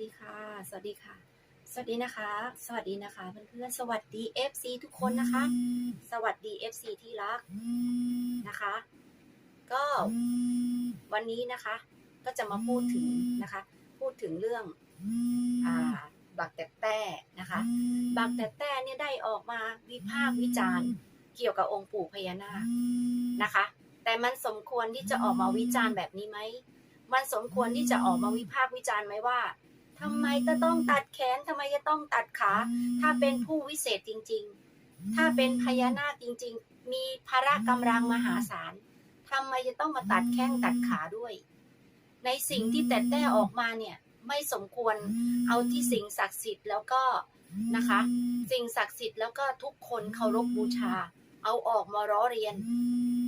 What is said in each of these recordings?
ดีค่ะ สวัสดีค่ะ สวัสดีนะคะ สวัสดีนะคะเพื่อนๆสวัสดี FC ทุกคนนะคะ สวัสดี FC ที่รักนะคะ ก็วันนี้นะคะ ก็จะมาพูดถึงนะคะ พูดถึงเรื่องอ่าบักแต่แต่นะคะบักแต่แต่เนี่ยได้ออกมาวิพากษ์วิจารณ์เกี่ยวกับองค์ปู่พญานาคนะคะ แต่มันสมควรที่จะออกมาวิจารณ์แบบนี้ไหมมันสมควรที่จะออกมาวิพากษ์วิจารณ์ไหมว่า ทำไมจะต้องตัดแขนทำไมจะต้องตัดขา ถ้าเป็นผู้วิเศษจริง ๆ ถ้าเป็นพญานาคจริง ๆ มีพระกำลังมหาศาลทำไมจะต้องมาตัดแข้งตัดขาด้วย ในสิ่งที่แต่แต่ออกมาเนี่ยไม่สมควรเอาที่สิ่งศักดิ์สิทธิ์แล้วก็นะคะ สิ่งศักดิ์สิทธิ์แล้วก็ทุกคนเคารพบูชา เอาออกมาล้อเรียน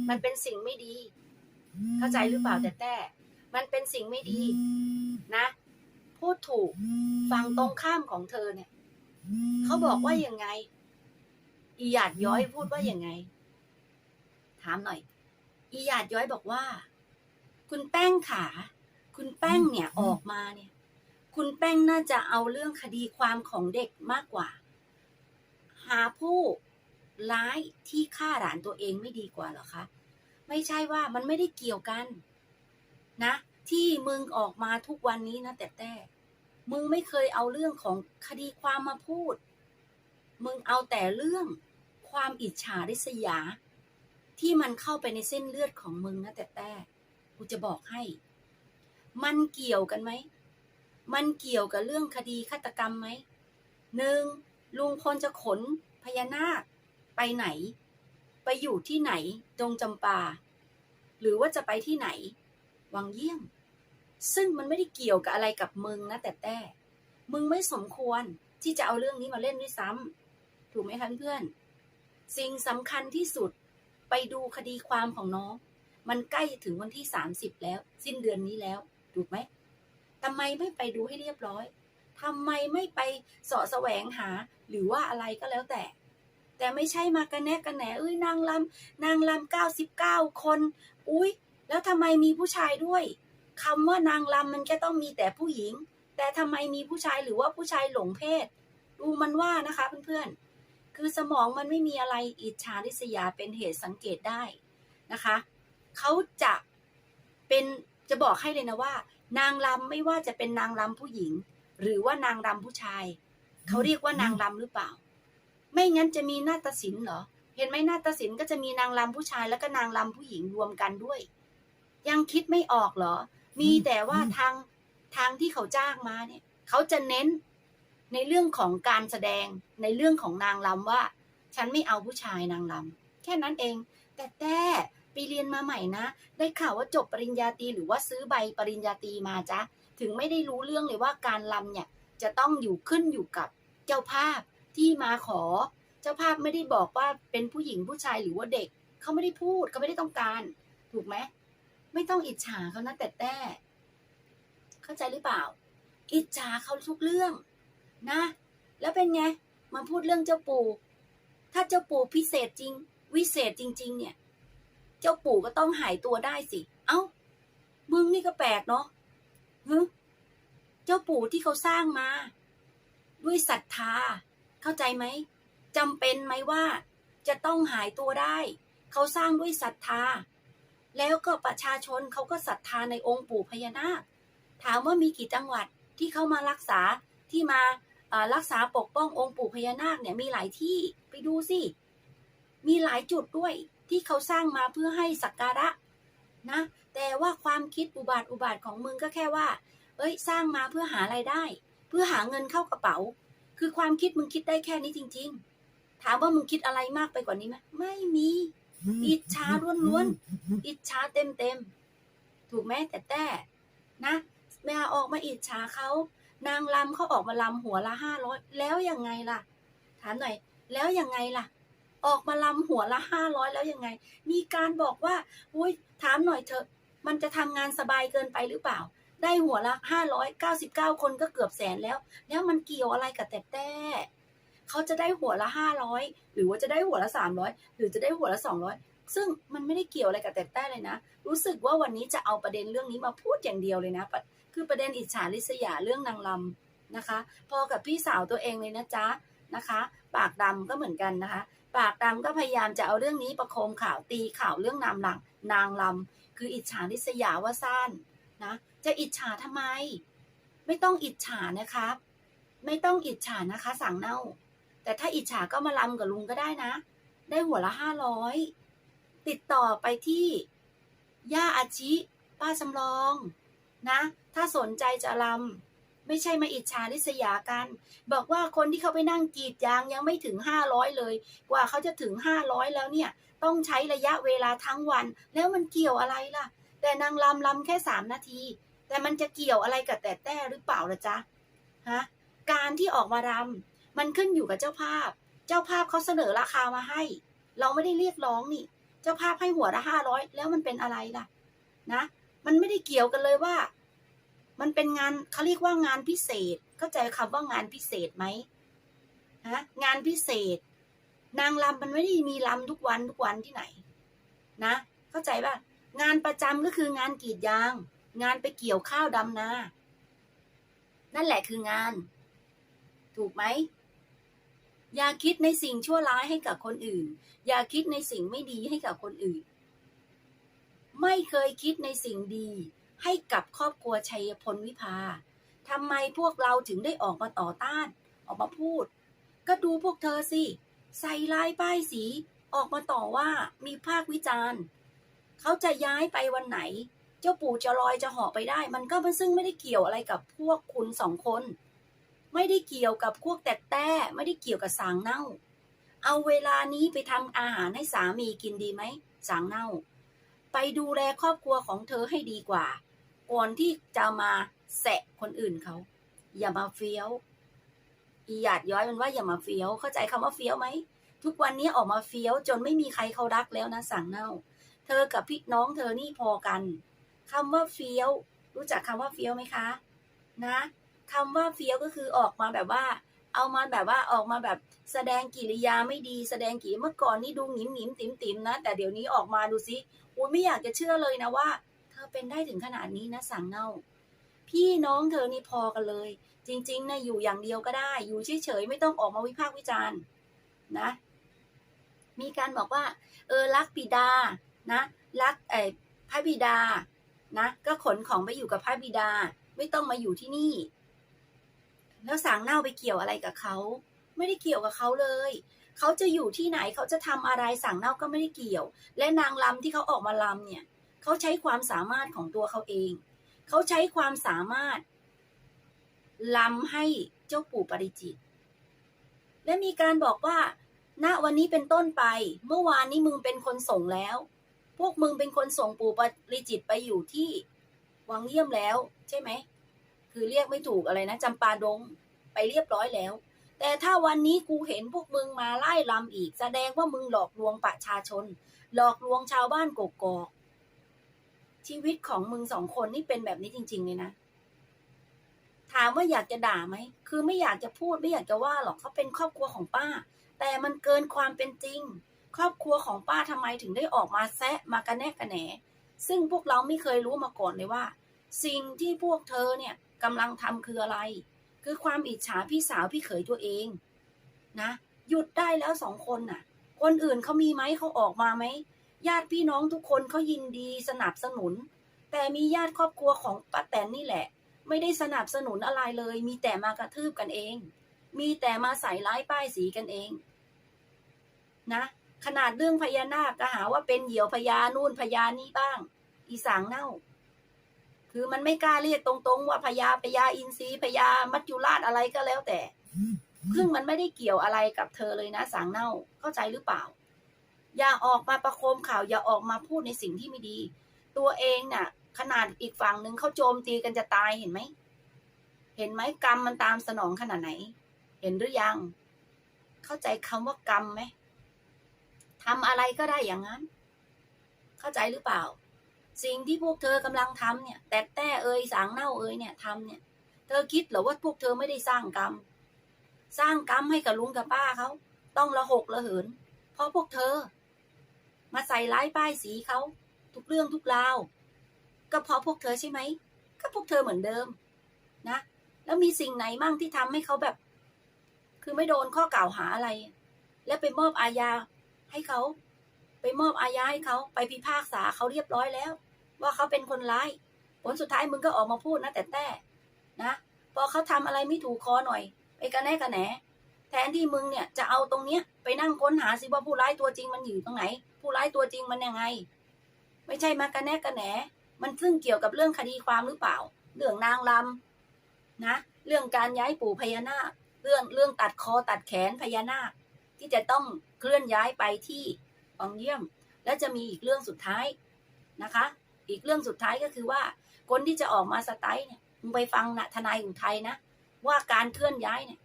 มันเป็นสิ่งไม่ดี เข้าใจหรือเปล่าแต่แต่มันเป็นสิ่งไม่ดีนะ พูดถูกฟังตรงข้ามของเธอเนี่ยเขาบอกว่ายังไง อีหยาดย้อยพูดว่ายังไง ถามหน่อย อีหยาดย้อยบอกว่า คุณแป้งขา คุณแป้งเนี่ยออกมาเนี่ย คุณแป้งน่าจะเอาเรื่องคดีความของเด็กมากกว่า หาผู้ร้ายที่ฆ่าหลานตัวเองไม่ดีกว่าเหรอคะ ไม่ใช่ว่ามันไม่ได้เกี่ยวกัน นะ ที่มึงออกมาทุกวันนี้นะแต่แต่ มึงไม่เคยเอาเรื่องของคดีความมาพูด มึงเอาแต่เรื่องความอิจฉาริษยา ที่มันเข้าไปในเส้นเลือดของมึงนะแต่แต่กูจะบอกให้ มันเกี่ยวกันไหม มันเกี่ยวกับเรื่องคดีฆาตกรรมไหมหนึ่งลุงพลจะขนพญานาคไปไหน ไปอยู่ที่ไหนดงจำปา หรือว่าจะไปที่ไหน วังเยี่ยม ซึ่งมันไม่ได้เกี่ยวกับอะไรกับมึงนะแต่แต่ มึงไม่สมควรที่จะเอาเรื่องนี้มาเล่นด้วยซ้ำถูกไหมคะเพื่อนสิ่งสำคัญที่สุดไปดูคดีความของน้อง มันใกล้ถึงวันที่30แล้ว สิ้นเดือนนี้แล้ว ถูกไหมทำไมไม่ไปดูให้เรียบร้อยทำไมไม่ไปเสาะแสวงหาหรือว่าอะไรก็แล้วแต่ แต่ไม่ใช่มากระแนะกระแหนเอ้ยนางลำนางลำเก้าสิบเก้าคน อุ้ยแล้วทำไมมีผู้ชายด้วย คำว่านางลำมันก็ต้องมีแต่ผู้หญิง แต่ทำไมมีผู้ชายหรือว่าผู้ชายหลงเพศ ดูมันว่านะคะเพื่อนๆ คือสมองมันไม่มีอะไรอิจฉาริษยาเป็นเหตุสังเกตได้นะคะ เขาจะเป็นจะบอกให้เลยนะว่า นางลำไม่ว่าจะเป็นนางลำผู้หญิง หรือว่านางรำผู้ชาย เขาเรียกว่านางรำหรือเปล่า ไม่งั้นจะมีนาฏศิลป์เหรอเห็นไหมนาฏศิลป์ก็จะมีนางรำผู้ชายแล้วก็นางรำผู้หญิงรวมกันด้วย ยังคิดไม่ออกเหรอ มีแต่ว่าทางทางที่เขาจ้างมาเนี่ยเขาจะเน้นในเรื่องของการแสดงในเรื่องของนางรำว่า ฉันไม่เอาผู้ชายนางรำแค่นั้นเอง แต่แต่ไปเรียนมาใหม่นะ ได้ข่าวว่าจบปริญญาตรีหรือว่าซื้อใบปริญญาตรีมาจ้ะถึงไม่ได้รู้เรื่องเลยว่าการรำเนี่ยจะต้องอยู่ขึ้นอยู่กับเจ้าภาพที่มาขอ เจ้าภาพไม่ได้บอกว่าเป็นผู้หญิงผู้ชายหรือว่าเด็ก เขาไม่ได้พูดเขาไม่ได้ต้องการ ถูกไหม ไม่ต้องอิจฉาเขานะแต่แต่ เข้าใจหรือเปล่า อิจฉาเขาทุกเรื่อง นะ แล้วเป็นไง มาพูดเรื่องเจ้าปู่ ถ้าเจ้าปู่พิเศษจริง วิเศษจริง ๆ เนี่ย เจ้าปู่ก็ต้องหายตัวได้สิ เอ้า มึงนี่ก็แปลกเนาะฮึเจ้าปู่ที่เขาสร้างมา ด้วยศรัทธา เข้าใจไหมจำเป็นไหมว่าจะต้องหายตัวได้ เขาสร้างด้วยศรัทธา แล้วก็ประชาชนเขาก็ศรัทธาในองค์ปู่พญานาค ถามว่ามีกี่จังหวัดที่เขามารักษาที่มารักษาปกป้ององค์ปู่พญานาคเนี่ยมีหลายที่ไปดูสิ มีหลายจุดด้วยที่เขาสร้างมาเพื่อให้สักการะนะ แต่ว่าความคิดอุบาทอุบาทของมึงก็แค่ว่า เอ้ย สร้างมาเพื่อหาไรายได้ เพื่อหาเงินเข้ากระเป๋า คือความคิดมึงคิดได้แค่นี้จริง ๆ ถามว่ามึงคิดอะไรมากไปกว่านี้ไหมไม่มีอิจฉาล้วนๆ อิจฉาเต็มๆถูกไหมแต่แต่นะแม่ออกมาอิจฉาเขานางลำเขาออกมาลำหัวละห้าร้อยแล้วยังไงล่ะ ถามหน่อย แล้วยังไงล่ะ ออกมาลำหัวละห้าร้อยแล้วยังไง มีการบอกว่าอุ้ยถามหน่อยเถอะ มันจะทำงานสบายเกินไปหรือเปล่า ได้หัวละห้าร้อยเก้าสิบเก้าคนก็เกือบแสนแล้ว แล้วมันเกี่ยวอะไรกับแต่แต่เขาจะได้หัวละห้าร้อยหรือว่าจะได้หัวละสามร้อยหรือจะได้หัวละสองร้อย ซึ่งมันไม่ได้เกี่ยวอะไรกับแต่แต่เลยนะ รู้สึกว่าวันนี้จะเอาประเด็นเรื่องนี้มาพูดอย่างเดียวเลยนะ คือประเด็นอิจฉาริษยาเรื่องนางลำนะคะ พอกับพี่สาวตัวเองเลยนะจ๊ะนะคะ ปากดำก็เหมือนกันนะคะ ปากดำก็พยายามจะเอาเรื่องนี้ประโคมข่าวตีข่าวเรื่องนามหลังนางลำคืออิจฉาริษยาว่าสั้นนะจะอิจฉาทำไม ไม่ต้องอิจฉานะครับ ไม่ต้องอิจฉานะคะสั่งเน่า แต่ถ้าอิจฉาก็มาลำกับลุงก็ได้นะ ได้หัวละห้าร้อย ติดต่อไปที่ย่าอาชิ ป้าจำลองนะ ถ้าสนใจจะลำไม่ใช่มาอิจฉาริษยากัน บอกว่าคนที่เขาไปนั่งกีดยางยังไม่ถึงห้าร้อยเลย กว่าเขาจะถึงห้าร้อยแล้วเนี่ย ต้องใช้ระยะเวลาทั้งวัน แล้วมันเกี่ยวอะไรล่ะ แต่นางลำลำแค่สามนาที แต่มันจะเกี่ยวอะไรกับแต่แต่หรือเปล่าล่ะจ๊ะฮะการที่ออกมารำมันขึ้นอยู่กับเจ้าภาพ เจ้าภาพเขาเสนอราคามาให้ เราไม่ได้เรียกร้องนี่ เจ้าภาพให้หัวละห้าร้อยแล้วมันเป็นอะไรล่ะ นะ มันไม่ได้เกี่ยวกันเลยว่า มันเป็นงานเขาเรียกว่างานพิเศษ เข้าใจคำว่างานพิเศษไหมฮะงานพิเศษ นางรำมันไม่ได้มีรำทุกวันทุกวันที่ไหน นะ เข้าใจป่ะงานประจำก็คืองานกรีดยาง งานไปเกี่ยวข้าวดำนา นั่นแหละคืองาน ถูกไหม อย่าคิดในสิ่งชั่วร้ายให้กับคนอื่น อย่าคิดในสิ่งไม่ดีให้กับคนอื่น ไม่เคยคิดในสิ่งดีให้กับครอบครัวชัยพลวิภาทำไมพวกเราถึงได้ออกมาต่อต้าน ออกมาพูด ก็ดูพวกเธอสิ ใส่ลายป้ายสี ออกมาต่อว่ามีภาควิจารณ์ เขาจะย้ายไปวันไหน เจ้าปู่จะลอยจะหาะไปได้ มันก็ซึ่งไม่ได้เกี่ยวอะไรกับพวกคุณสองคน ไม่ได้เกี่ยวกับพวกแต่แต่ไม่ได้เกี่ยวกับสางเน่า เอาเวลานี้ไปทำอาหารให้สามีกินดีไหมสางเน่า ไปดูแลครอบครัวของเธอให้ดีกว่า ก่อนที่จะมาแสะคนอื่นเขา อย่ามาเฟี้ยว อีหยาดย้อยมันว่าอย่ามาเฟี้ยว เข้าใจคำว่าเฟี้ยวไหม ทุกวันนี้ออกมาเฟี้ยวจนไม่มีใครเขารักแล้วนะสั่งเน่า เธอกับพี่น้องเธอนี่พอกันคำว่าเฟี้ยว รู้จักคำว่าเฟี้ยวไหมคะ นะ คำว่าเฟี้ยวก็คือออกมาแบบว่า เอามาแบบว่าออกมาแบบแสดงกิริยาไม่ดีแสดงกิริเมื่อก่อนนี่ดูหงิมหงิมติ๋มติ๋มนะ แต่เดี๋ยวนี้ออกมาดูสิอุ้ยไม่อยากจะเชื่อเลยนะว่า เธอเป็นได้ถึงขนาดนี้นะสั่งเน่า พี่น้องเธอนี่พอกันเลย จริงๆนะอยู่อย่างเดียวก็ได้ อยู่เฉยๆไม่ต้องออกมาวิพากษ์วิจารณ์นะ มีการบอกว่า เออรักบิดานะ รักไอ้พระบิดานะ ก็ขนของไปอยู่กับพระบิดา ไม่ต้องมาอยู่ที่นี่ แล้วสางเน่าไปเกี่ยวอะไรกับเขา ไม่ได้เกี่ยวกับเขาเลย เขาจะอยู่ที่ไหนเขาจะทำอะไรสางเน่าก็ไม่ได้เกี่ยว และนางลำที่เขาออกมาลำเนี่ยเขาใช้ความสามารถของตัวเขาเอง เขาใช้ความสามารถลำให้เจ้าปู่ปริจิต และมีการบอกว่าณวันนี้เป็นต้นไป เมื่อวานนี้มึงเป็นคนส่งแล้ว พวกมึงเป็นคนส่งปู่ปริจิตไปอยู่ที่วังเยี่ยมแล้ว ใช่ไหม คือเรียกไม่ถูกอะไรนะจำปาดงไปเรียบร้อยแล้ว แต่ถ้าวันนี้กูเห็นพวกมึงมาไล่ลำอีก แสดงว่ามึงหลอกลวงประชาชน หลอกลวงชาวบ้านกกอกชีวิตของมึงสองคนนี่เป็นแบบนี้จริง ๆ เลยนะ ถามว่าอยากจะด่าไหม คือไม่อยากจะพูดไม่อยากจะว่าหรอกเขาเป็นครอบครัวของป้า แต่มันเกินความเป็นจริง ครอบครัวของป้าทำไมถึงได้ออกมาแซะมากระแนกกระแหน ซึ่งพวกเราไม่เคยรู้มาก่อนเลยว่า สิ่งที่พวกเธอเนี่ย กำลังทำคืออะไร คือความอิจฉาพี่สาวพี่เขยตัวเองนะหยุดได้แล้วสองคนน่ะ คนอื่นเขามีไหมเขาออกมาไหมญาติพี่น้องทุกคนเขายินดีสนับสนุน แต่มีญาติครอบครัวของป้าแตนนี่แหละ ไม่ได้สนับสนุนอะไรเลย มีแต่มากระทืบกันเอง มีแต่มาใส่ร้ายป้ายสีกันเอง นะ ขนาดเรื่องพญานาคก็หาว่าเป็นเหยี่ยวพญานู่นพญานี้บ้าง อีสางเน่า คือมันไม่กล้าเรียกตรงๆ ว่าพญาพญาอินทรีพญามัจจุราชอะไรก็แล้วแต่ซึ่งมันไม่ได้เกี่ยวอะไรกับเธอเลยนะสางเน่าเข้าใจหรือเปล่า อย่าออกมาประโคมข่าว อย่าออกมาพูดในสิ่งที่ไม่ดี ตัวเองน่ะ ขนาดอีกฝั่งหนึ่งเขาโจมตีกันจะตายเห็นไหมเห็นไหมกรรมมันตามสนองขนาดไหน เห็นหรือยัง เข้าใจคำว่ากรรมไหมทำอะไรก็ได้อย่างนั้น เข้าใจหรือเปล่า สิ่งที่พวกเธอกำลังทำเนี่ย แต่แต่เอ่ยสางเน่าเอ่ยเนี่ยทำเนี่ย เธอคิดหรอว่าพวกเธอไม่ได้สร้างกรรม สร้างกรรมให้กับลุงกับป้าเขา ต้องละหกละเหิน เพราะพวกเธอ มาใส่ร้ายป้ายสีเขา ทุกเรื่องทุกราว ก็เพราะพวกเธอใช่ไหม ก็พวกเธอเหมือนเดิม นะ แล้วมีสิ่งไหนมั่งที่ทำให้เขาแบบ คือไม่โดนข้อกล่าวหาอะไร แล้วไปมอบอาญาให้เขาไปมอบอาญาให้เขาไปพิพากษาเขาเรียบร้อยแล้ว ว่าเขาเป็นคนร้าย ผลสุดท้ายมึงก็ออกมาพูดนะแต่แต่นะพอเขาทำอะไรไม่ถูกคอหน่อยไปกระแนกระแหน แทนที่มึงเนี่ยจะเอาตรงเนี้ยไปนั่งค้นหาสิว่าผู้ร้ายตัวจริงมันอยู่ตรงไหน ผู้ร้ายตัวจริงมันยังไง ไม่ใช่มากระแนกระแหน มันซึ่งเกี่ยวกับเรื่องคดีความหรือเปล่า เรื่องนางลำนะ เรื่องการย้ายปู่พญานาค เรื่องเรื่องตัดคอตัดแขนพญานาค ที่จะต้องเคลื่อนย้ายไปที่อองเยี่ยม และจะมีอีกเรื่องสุดท้ายนะคะ อีกเรื่องสุดท้ายก็คือว่า คนที่จะออกมาสไตล์เนี่ยมึงไปฟังนะทนายอุทัยนะว่าการเคลื่อนย้ายเนี่ย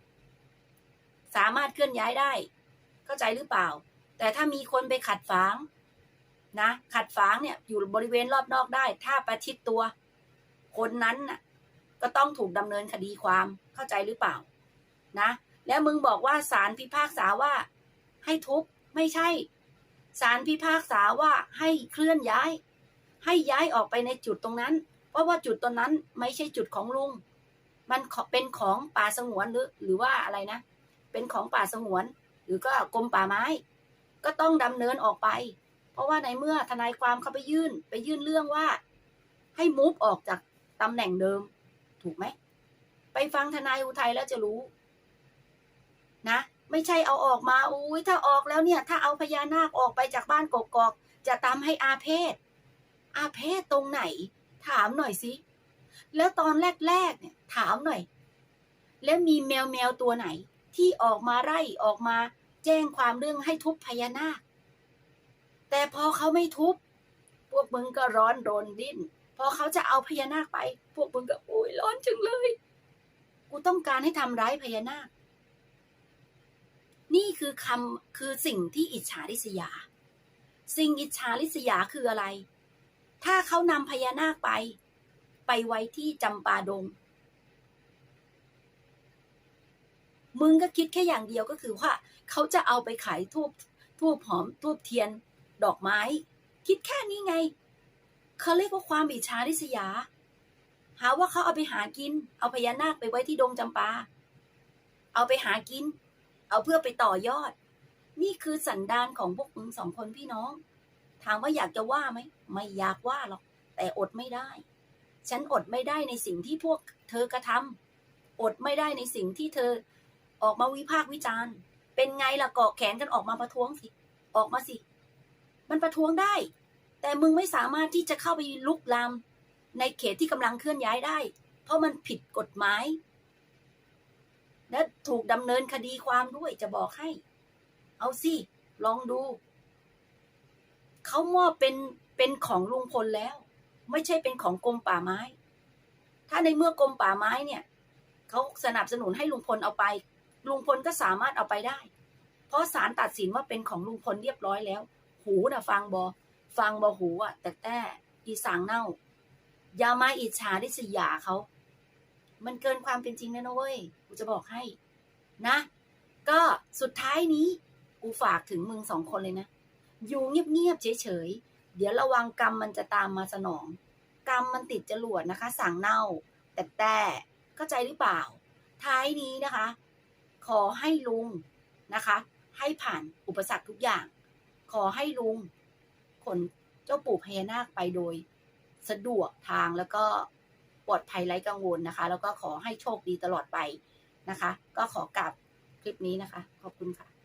สามารถเคลื่อนย้ายได้ เข้าใจหรือเปล่า แต่ถ้ามีคนไปขัดฝางนะ ขัดฝางเนี่ย อยู่บริเวณรอบนอกได้ ถ้าประชิดตัว คนนั้นน่ะ ก็ต้องถูกดำเนินคดีความเข้าใจหรือเปล่า นะ แล้วมึงบอกว่าศาลพิพากษาว่า ให้ทุบไม่ใช่ศาลพิพากษาว่าให้เคลื่อนย้าย ให้ย้ายออกไปในจุดตรงนั้น เพราะว่าจุดตรงนั้นไม่ใช่จุดของลุง มันเป็นของป่าสงวนหรือหรือว่าอะไรนะ เป็นของป่าสงวน หรือก็กรมป่าไม้ ก็ต้องดำเนินออกไป เพราะว่าในเมื่อทนายความเขาไปยื่น ไปยื่นเรื่องว่า ให้มูฟออกจากตำแหน่งเดิม ถูกไหม ไปฟังทนายอุทัยแล้วจะรู้ นะไม่ใช่เอาออกมาอุ้ยถ้าออกแล้วเนี่ย ถ้าเอาพญานาคออกไปจากบ้านกกอก จะตามให้อาเพศ อาเพศตรงไหน ถามหน่อยสิ แล้วตอนแรกๆเนี่ยถามหน่อย แล้วมีแมวแมวตัวไหน ที่ออกมาไล่ออกมาแจ้งความเรื่องให้ทุบพญานาค แต่พอเขาไม่ทุบ พวกมึงก็ร้อนรนดิ้น พอเขาจะเอาพญานาคไป พวกมึงก็โอ้ยร้อนจังเลย กูต้องการให้ทำร้ายพญานาค นี่คือคำคือสิ่งที่อิจฉาริษยา สิ่งอิจฉาริษยาคืออะไร ถ้าเขานำพญานาคไป ไปไว้ที่จำปาดง มึงก็คิดแค่อย่างเดียวก็คือว่า เขาจะเอาไปขายทูบทูบหอมทูบเทียน ดอกไม้ คิดแค่นี้ไง เขาเรียกว่าความอิจฉาริษยา หาว่าเขาเอาไปหากิน เอาพญานาคไปไว้ที่ดงจำปา เอาไปหากิน เอาเพื่อไปต่อยอด นี่คือสันดานของพวกมึงสองคนพี่น้อง ถามว่าอยากจะว่าไหมไม่อยากว่าหรอก แต่อดไม่ได้ ฉันอดไม่ได้ในสิ่งที่พวกเธอกระทำอดไม่ได้ในสิ่งที่เธอออกมาวิพากษ์วิจารณ์ เป็นไงล่ะเกาะแขนกันออกมาประท้วงสิ ออกมาสิ มันประท้วงได้ แต่มึงไม่สามารถที่จะเข้าไปลุกลามในเขตที่กำลังเคลื่อนย้ายได้ เพราะมันผิดกฎหมาย และถูกดำเนินคดีความด้วยจะบอกให้ เอาสิ ลองดู เขามอบเป็นเป็นของลุงพลแล้ว ไม่ใช่เป็นของกรมป่าไม้ ถ้าในเมื่อกรมป่าไม้เนี่ยเขาสนับสนุนให้ลุงพลเอาไป ลุงพลก็สามารถเอาไปได้ เพราะศาลตัดสินว่าเป็นของลุงพลเรียบร้อยแล้ว หูนะฟังบอฟังบอหูอะแต่แต่อีสางเน่า อย่ามาอิจฉาริษยาเขา มันเกินความเป็นจริงแล้วนะเว้ยกูจะบอกให้ นะ ก็สุดท้ายนี้ กูฝากถึงมึงสองคนเลยนะ อยู่เงียบๆเฉยๆเดี๋ยวระวังกรรมมันจะตามมาสนอง กรรมมันติดจรวดนะคะสั่งเน่า แต่แต่เข้าใจหรือเปล่า ท้ายนี้นะคะ ขอให้ลุงนะคะ ให้ผ่านอุปสรรคทุกอย่าง ขอให้ลุงขนเจ้าปู่พญานาคไปโดย สะดวกทางแล้วก็ปลอดภัยไร้กังวลนะคะ แล้วก็ขอให้โชคดีตลอดไปนะคะ ก็ขอกลับคลิปนี้นะคะ ขอบคุณค่ะ